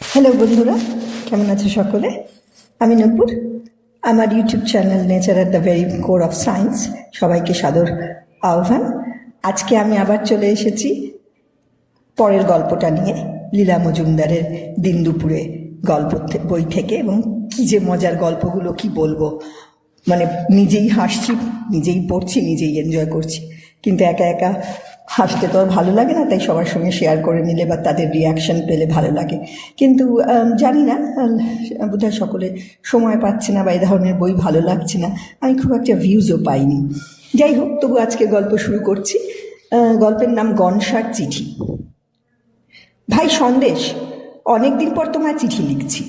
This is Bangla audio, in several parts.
হ্যালো বন্ধুরা, কেমন আছো সকলে? আমি নূপুর। আমার YouTube channel nature at the very core of science সবাইকে সাদর আহ্বান। আজকে আমি আবার চলে এসেছি পরের গল্পটা নিয়ে, লীলা মজুমদারের দিন দুপুরে গল্প বই থেকে এবং কী যে মজার গল্পগুলো, কি বলব? মানে নিজেই হাসছি, নিজেই পড়ছি, নিজেই এনজয় করছি। কিন্তু একা একা হাসতে তো আর ভালো লাগে না, তাই সবার সঙ্গে শেয়ার করে নিলে বা তাদের রিয়াকশন পেলে ভালো লাগে। কিন্তু জানি না বোধহয় সকলে সময় পাচ্ছে না বা এই ধরনের বই ভালো লাগছে না, আমি খুব একটা ভিউজও পাইনি। যাই হোক, তবু আজকে গল্প শুরু করছি। গল্পের নাম গনসার চিঠি। ভাই, সন্দেশ, অনেকদিন পর তোমায় চিঠি লিখছি।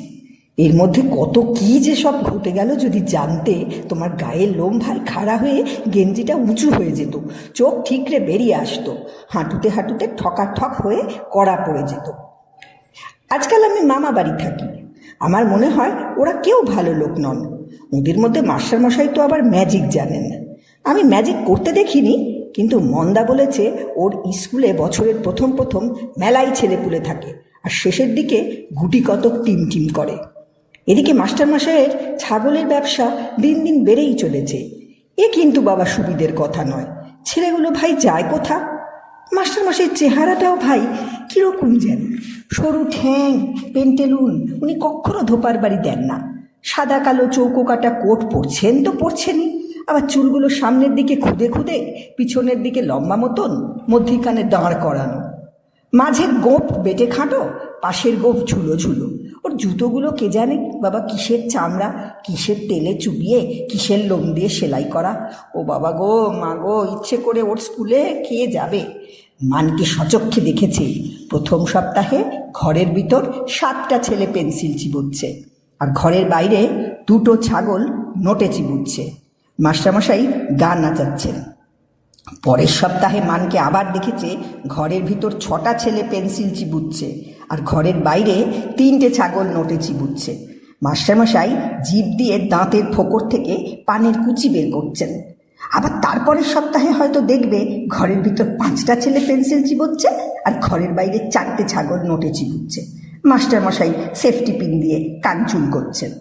এর মধ্যে কত কি যে সব ঘটে গেল যদি জানতে, তোমার গায়ের লোম ভাই খাড়া হয়ে গেঞ্জিটা উঁচু হয়ে যেত, চোখ ঠিকরে বেরিয়ে আসতো, হাঁটুতে হাঁটুতে ঠকা ঠক হয়ে কড়া পড়ে যেত। আজকাল আমি মামা বাড়ি থাকি, আমার মনে হয় ওরা কেউ ভালো লোক নন, ওদের মধ্যে মাস্টারমশাই তো আবার ম্যাজিক জানেন। আমি ম্যাজিক করতে দেখিনি, কিন্তু মন্দা বলেছে ওর স্কুলে বছরের প্রথম প্রথম মেলাই ছেলেপুলে থাকে, আর শেষের দিকে গুটি কতক টিম টিম করে। এদিকে মাস্টারমশাইয়ের ছাগলের ব্যবসা দিন দিন বেড়েই চলেছে। এ কিন্তু বাবা সুবিধের কথা নয়। ছেলেগুলো ভাই যায় কোথা? মাস্টারমশাইয়ের চেহারাটাও ভাই কীরকম যেন। সরু ঠ্যাং, পেন্টেলুন, উনি কখনো ধোপার বাড়ি দেন না। সাদা কালো চৌকো কাটা কোট পরছেন তো পরছেনই। আবার চুলগুলো সামনের দিকে খুদে খুদে, পিছনের দিকে লম্বা মতন, মধ্যিখানে দাঁড় করানো। মাঝের গোপ বেটে খাটো পাশের গোপ ঝুলো ঝুলো। ওর জুতোগুলো কে জানে? বাবা, কিসের চামড়া? কিসের তেলে চুবিয়ে, কিসের লোম দিয়ে সেলাই করা? ও বাবা গো, মা গো, ইচ্ছে করে ওর স্কুলে কে যাবে? মানকে সচক্ষে দেখেছে। প্রথম সপ্তাহে ঘরের ভিতর সাতটা ছেলে পেন্সিল চিবুচ্ছে। আর ঘরের বাইরে দুটো ছাগল নোটে চিবুচ্ছে। মাস্টারমশাই গান নাচাচ্ছেন। পরের সপ্তাহে মানকে আবার দেখেছে ঘরের ভিতর ছটা ছেলে পেন্সিল চিবুচ্ছে। আর ঘরের বাইরে তিনটে ছাগল নোটে চিবুচ্ছে মাস্টারমশাই জিভ দিয়ে দাঁতের ফোকর থেকে পানের কুচি বের করছেন। আবার তারপরের সপ্তাহে হয়তো দেখবে ঘরের ভিতর পাঁচটা ছেলে পেন্সিল চিবোচ্ছে আর ঘরের বাইরে চারটে ছাগল নোটে চিবুচ্ছে মাস্টারমশাই সেফটি পিন দিয়ে কান চুল করছেন।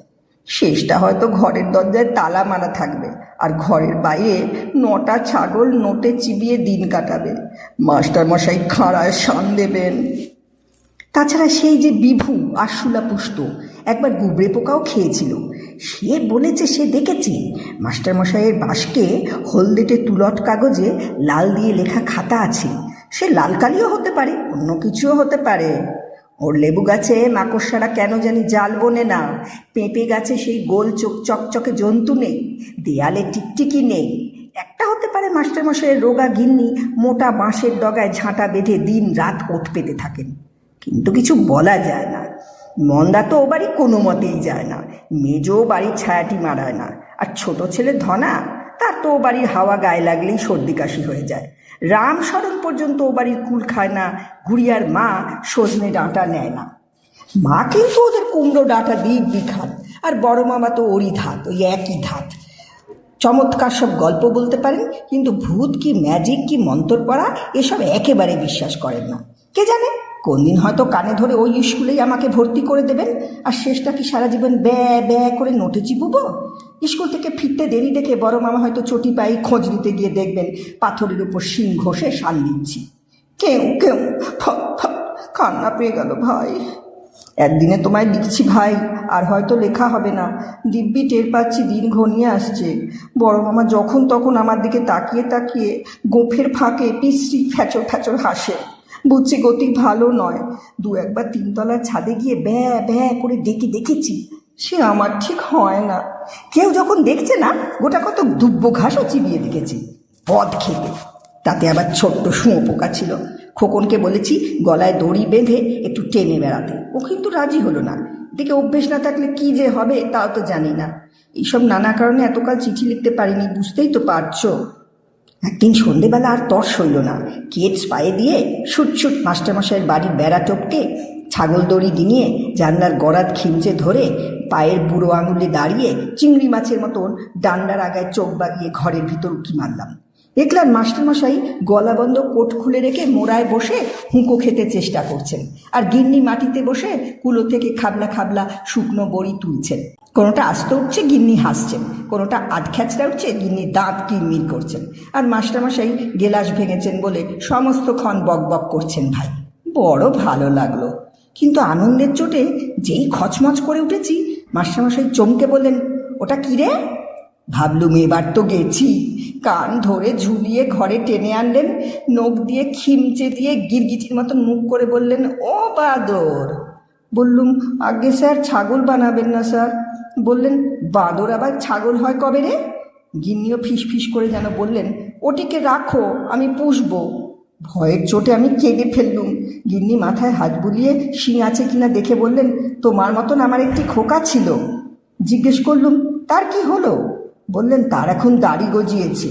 শেষটা হয়তো ঘরের দরজায় তালা মারা থাকবে আর ঘরের বাইরে নটা ছাগল নোটে চিবিয়ে দিন কাটাবে। মাস্টারমশাই খাড়ায় শান দেবেন। তাছাড়া সেই যে বিভু আশুলা পুষ্ট, একবার গুবরে পোকাও খেয়েছিল। সে বলেছে সে দেখেছে। মাস্টারমশাইয়ের বাসকে হলদেটে তুলট কাগজে লাল দিয়ে লেখা খাতা আছে। সে লাল কালিও হতে পারে, অন্য কিছুও হতে পারে। ওর লেবু গাছে মাকড়সারা কেন জানি জাল বনে না। পেঁপে গাছে সেই গোল চোখ চকচকে জন্তু নেই। দেয়ালে টিকটিকি নেই। একটা হতে পারে মাস্টারমশাইয়ের রোগা গিন্নি মোটা বাঁশের ডগায় ঝাঁটা বেঁধে দিন রাত ওত পেতে থাকেন। কিন্তু কিছু বলা যায় না। মন্দা তো ও বাড়ি কোনো মতেই যায় না। মেজো বাড়ির ছায়াটি মারায় না। আর ছোট ছেলে ধনা, তার তো ও বাড়ির হাওয়া গায়ে লাগলেই সর্দি কাশি হয়ে যায়। রাম শরণ পর্যন্ত ও বাড়ির কুল খায় না, গুড়িয়ার মা সজনে ডাঁটা নেয় না। মা কিন্তু ওদের কুমড়ো ডাঁটা দিব্যি খান আর বড় মামা তো ওরই ধাত, ওই একই ধাত। চমৎকার সব গল্প বলতে পারেন, কিন্তু ভূত কি ম্যাজিক কি মন্তর পড়া, এসব একেবারে বিশ্বাস করেন না। কে জানে? কোন দিন হয়তো কানে ধরে ওই স্কুলেই আমাকে ভর্তি করে দেবেন, আর শেষটা কি সারা জীবন ব্যা ব্যা করে নোটে চিবুবো স্কুল থেকে ফিরতে দেরি দেখে বড় মামা হয়তো চটি পাই খোঁজ দিতে গিয়ে দেখবেন পাথরের উপর শিং ঘষে শান দিচ্ছি কেউ কেউ কান্না পেয়ে গেল ভাই। একদিনে তোমায় লিখছি ভাই, আর হয়তো লেখা হবে না। দিব্যি টের পাচ্ছি দিন ঘনিয়ে আসছে। বড় মামা যখন তখন আমার দিকে তাকিয়ে তাকিয়ে গোফের ফাঁকে পিসরি ফ্যাচর ফ্যাচর হাসে। বুঝছি গতি ভালো নয়। দু একবার তিনতলার ছাদে গিয়ে ব্যা ব্যা করে ডেকে দেখেছি, সে আমার ঠিক হয় না। কেউ যখন দেখছে না, গোটা কত দুব্য ঘাসও চিবিয়ে দেখেছি, পদ খেতে তাতে আবার ছোট্ট শুঁয়ো পোকা ছিল। খোকনকে বলেছি, গলায় দড়ি বেঁধে একটু টেনে বেড়াতে। ও কিন্তু রাজি হলো না। দেখে অভ্যেস না থাকলে কি যে হবে, তাও তো জানি না। এইসব নানা কারণে এতকাল চিঠি লিখতে পারিনি, বুঝতেই তো পারছ। একদিন সন্ধেবেলা আর তর সইল না। কেটস পায়ে দিয়ে ছুট মাস্টারমশাইয়ের বাড়ির বেড়া টপকে ছাগল দড়ি ডিঙিয়ে জানলার গড়াত খিমচে ধরে পায়ের বুড়ো আঙুলে দাঁড়িয়ে চিংড়ি মাছের মতন ডান্ডার আগায় চোখ বাগিয়ে ঘরের ভিতর উকি মারলাম। দেখলেন মাস্টারমশাই গলা বন্ধ কোট খুলে রেখে মোড়ায় বসে হুঁকো খেতে চেষ্টা করছেন আর গিন্নি মাটিতে বসে কুলো থেকে খাবলা খাবলা শুকনো বড়ি তুলছেন। কোনোটা আস্তে উঠছে, গিন্নি হাসছেন কোনোটা আধ খ্যাচড়া উঠছে, গিন্নি দাঁত কিরমির করছেন। আর মাস্টারমশাই গেলাস ভেঙেছেন বলে সমস্ত ক্ষণ বক বক করছেন ভাই। বড় ভালো লাগল। কিন্তু আনন্দের চোটে যেই খচমচ করে উঠেছি, মাস্টারমশাই চমকে বললেন, ওটা কি রে? ভাবলুম এবার তো গেছি। কান ধরে ঝুলিয়ে ঘরে টেনে আনলেন, নখ দিয়ে খিমচে দিয়ে গিরগিটির মতন মুখ করে বললেন, ও বাদর! বললুম, আগে স্যার ছাগল বানাবেন না স্যার। বললেন, বাঁদর আবার ছাগল হয় কবে রে? গিন্নিও ফিস ফিস করে যেন বললেন, ওটিকে রাখো, আমি পুষবো। ভয়ের চোটে আমি কেঁদে ফেললুম। গিন্নি মাথায় হাত বুলিয়ে শিং আছে কিনা দেখে বললেন, তোমার মতন আমার একটি খোকা ছিল। জিজ্ঞেস করলুম, তার কি হলো? বললেন, তার এখন দাড়ি গজিয়েছে।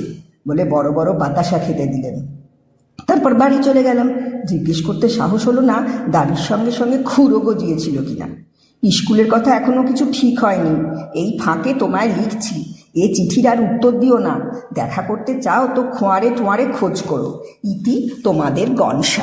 বলে বড় বড় বাতাসা খেতে দিলেন। তারপর বাড়ি চলে গেলাম। জিজ্ঞেস করতে সাহস হলো না, দাড়ির সঙ্গে সঙ্গে খুরও গজিয়েছিল কিনা। স্কুলের কথা এখনও কিছু ঠিক হয়নি। এই ফাঁকে তোমায় লিখছি। এ চিঠির আর উত্তর দিও না। দেখা করতে চাও তো খোঁয়ারে টোঁয়ারে খোঁজ করো। ইতি তোমাদের গনসা।